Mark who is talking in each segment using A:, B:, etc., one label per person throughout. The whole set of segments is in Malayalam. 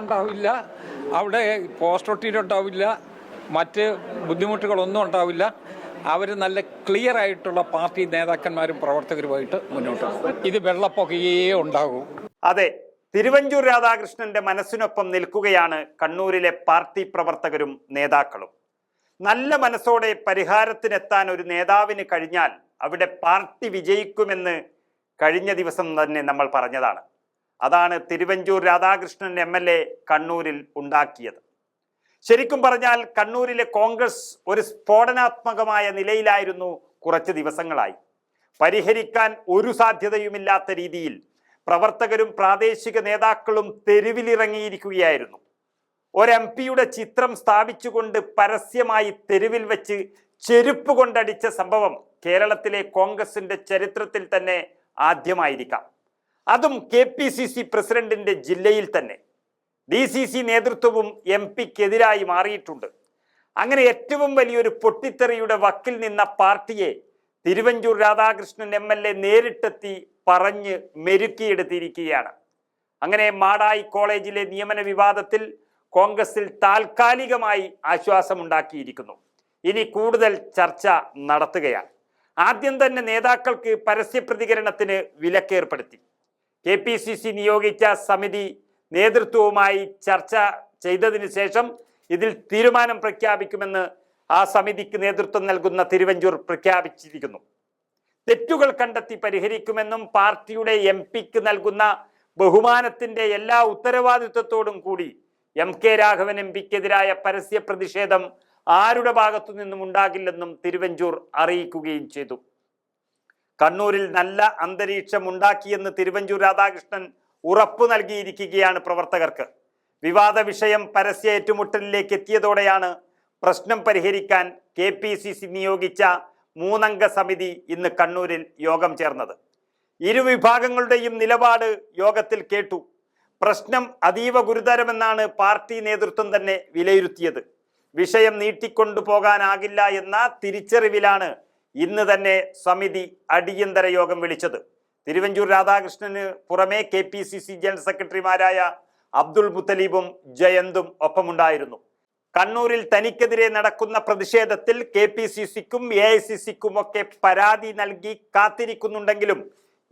A: ഉണ്ടാവില്ല. അവിടെ പോസ്റ്റ് ഒട്ടീര് ഉണ്ടാവില്ല. മറ്റ് ബുദ്ധിമുട്ടുകളൊന്നും ഉണ്ടാവില്ല. അവർ നല്ല ക്ലിയർ ആയിട്ടുള്ള പാർട്ടി നേതാക്കന്മാരും പ്രവർത്തകരുമായിട്ട് മുന്നോട്ട് ഇത് വെള്ളപ്പൊക്കയേ ഉണ്ടാകൂ.
B: അതെ തിരുവഞ്ചൂർ രാധാകൃഷ്ണന്റെ മനസ്സിനൊപ്പം നിൽക്കുകയാണ് കണ്ണൂരിലെ പാർട്ടി പ്രവർത്തകരും നേതാക്കളും. നല്ല മനസ്സോടെ പരിഹാരത്തിനെത്താൻ ഒരു നേതാവിന് കഴിഞ്ഞാൽ അവിടെ പാർട്ടി വിജയിക്കുമെന്ന് കഴിഞ്ഞ ദിവസം തന്നെ നമ്മൾ പറഞ്ഞതാണ്. അതാണ് Thiruvanchoor Radhakrishnan M L A കണ്ണൂരിൽ ഉണ്ടാക്കിയത്. ശരിക്കും പറഞ്ഞാൽ കണ്ണൂരിലെ കോൺഗ്രസ് ഒരു സ്ഫോടനാത്മകമായ നിലയിലായിരുന്നു കുറച്ച് ദിവസങ്ങളായി. പരിഹരിക്കാൻ ഒരു സാധ്യതയുമില്ലാത്ത രീതിയിൽ പ്രവർത്തകരും പ്രാദേശിക നേതാക്കളും തെരുവിലിറങ്ങിയിരിക്കുകയായിരുന്നു. ഒരു പിയുടെ ചിത്രം സ്ഥാപിച്ചുകൊണ്ട് പരസ്യമായി തെരുവിൽ വെച്ച് ചെരുപ്പ് കൊണ്ടടിച്ച സംഭവം കേരളത്തിലെ കോൺഗ്രസിന്റെ ചരിത്രത്തിൽ തന്നെ ആദ്യമായിരിക്കാം. അതും കെ പി സി സി പ്രസിഡന്റിന്റെ ജില്ലയിൽ തന്നെ. ഡി സി സി നേതൃത്വവും എം പിക്കെതിരായി മാറിയിട്ടുണ്ട്. അങ്ങനെ ഏറ്റവും വലിയൊരു പൊട്ടിത്തെറിയുടെ വക്കിൽ നിന്ന പാർട്ടിയെ Thiruvanchoor Radhakrishnan M L A നേരിട്ടെത്തി പറഞ്ഞ് മെരുക്കിയെടുത്തിരിക്കുകയാണ്. അങ്ങനെ മാടായി കോളേജിലെ നിയമന വിവാദത്തിൽ കോൺഗ്രസിൽ താൽക്കാലികമായി ആശ്വാസമുണ്ടാക്കിയിരിക്കുന്നു. ഇനി കൂടുതൽ ചർച്ച നടത്തുകയാണ്. ആദ്യം തന്നെ നേതാക്കൾക്ക് പരസ്യ പ്രതികരണത്തിന് വിലക്കേർപ്പെടുത്തി. കെ പി സി സി നിയോഗിച്ച സമിതി നേതൃത്വവുമായി ചർച്ച ചെയ്തതിന് ശേഷം ഇതിൽ തീരുമാനം പ്രഖ്യാപിക്കുമെന്ന് ആ സമിതിക്ക് നേതൃത്വം നൽകുന്ന തിരുവഞ്ചൂർ പ്രഖ്യാപിച്ചിരിക്കുന്നു. തെറ്റുകൾ കണ്ടെത്തി പരിഹരിക്കുമെന്നും പാർട്ടിയുടെ എം പിക്ക് നൽകുന്ന ബഹുമാനത്തിന്റെ എല്ലാ ഉത്തരവാദിത്വത്തോടും കൂടി എം കെ രാഘവൻ എം പിക്കെതിരായ പരസ്യ പ്രതിഷേധം ആരുടെ ഭാഗത്തു നിന്നും ഉണ്ടാകില്ലെന്നും തിരുവഞ്ചൂർ അറിയിക്കുകയും ചെയ്തു. കണ്ണൂരിൽ നല്ല അന്തരീക്ഷം ഉണ്ടാക്കിയെന്ന് തിരുവഞ്ചൂർ രാധാകൃഷ്ണൻ ഉറപ്പു നൽകിയിരിക്കുകയാണ് പ്രവർത്തകർക്ക്. വിവാദ വിഷയം പരസ്യ ഏറ്റുമുട്ടലിലേക്ക് എത്തിയതോടെയാണ് പ്രശ്നം പരിഹരിക്കാൻ കെ പി സി സി നിയോഗിച്ച മൂന്നംഗ സമിതി ഇന്ന് കണ്ണൂരിൽ യോഗം ചേർന്നത്. ഇരു വിഭാഗങ്ങളുടെയും നിലപാട് യോഗത്തിൽ കേട്ടു. പ്രശ്നം അതീവ ഗുരുതരമെന്നാണ് പാർട്ടി നേതൃത്വം തന്നെ വിലയിരുത്തിയത്. വിഷയം നീട്ടിക്കൊണ്ടു പോകാനാകില്ല എന്ന തിരിച്ചറിവിലാണ് ഇന്ന് തന്നെ സമിതി അടിയന്തര യോഗം വിളിച്ചത്. തിരുവഞ്ചൂർ രാധാകൃഷ്ണന് പുറമെ K P C C general സെക്രട്ടറിമാരായ അബ്ദുൾ മുത്തലീബും ജയന്തും ഒപ്പമുണ്ടായിരുന്നു. കണ്ണൂരിൽ തനിക്കെതിരെ നടക്കുന്ന പ്രതിഷേധത്തിൽ കെ പി സി സിക്കും എ ഐ സി സിക്കും ഒക്കെ പരാതി നൽകി കാത്തിരിക്കുന്നുണ്ടെങ്കിലും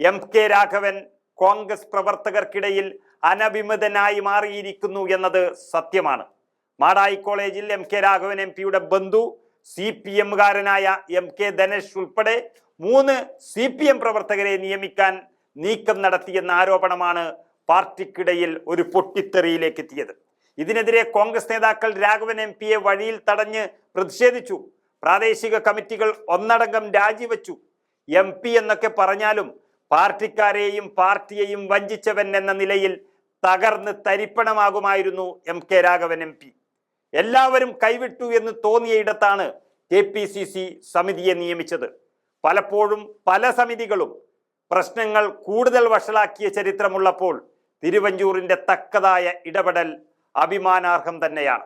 B: എം കെ രാഘവൻ കോൺഗ്രസ് പ്രവർത്തകർക്കിടയിൽ അനഭിമതനായി മാറിയിരിക്കുന്നു എന്നത് സത്യമാണ്. മാടായി കോളേജിൽ എം കെ രാഘവൻ എം പിയുടെ ബന്ധു സി പി എമ്മുകാരനായ എം കെ ധനേഷ് ഉൾപ്പെടെ മൂന്ന് സി പി എം പ്രവർത്തകരെ നിയമിക്കാൻ നീക്കം നടത്തിയെന്ന ആരോപണമാണ് പാർട്ടിക്കിടയിൽ ഒരു പൊട്ടിത്തെറിയിലേക്ക് എത്തിയത്. ഇതിനെതിരെ കോൺഗ്രസ് നേതാക്കൾ രാഘവൻ എം പിയെ വഴിയിൽ തടഞ്ഞ് പ്രതിഷേധിച്ചു. പ്രാദേശിക കമ്മിറ്റികൾ ഒന്നടങ്കം രാജിവെച്ചു. എം പി എന്നൊക്കെ പറഞ്ഞാലും പാർട്ടിക്കാരെയും പാർട്ടിയെയും വഞ്ചിച്ചവൻ എന്ന നിലയിൽ തകർന്ന് തരിപ്പണമാകുമായിരുന്നു M K Raghavan M P. എല്ലാവരും കൈവിട്ടു എന്ന് തോന്നിയയിടത്താണ് കെ പി സി സി സമിതിയെ നിയമിച്ചത്. പലപ്പോഴും പല സമിതികളും പ്രശ്നങ്ങൾ കൂടുതൽ വഷളാക്കിയ ചരിത്രമുള്ളപ്പോൾ തിരുവഞ്ചൂറിന്റെ തക്കതായ ഇടപെടൽ അഭിമാനാർഹം തന്നെയാണ്.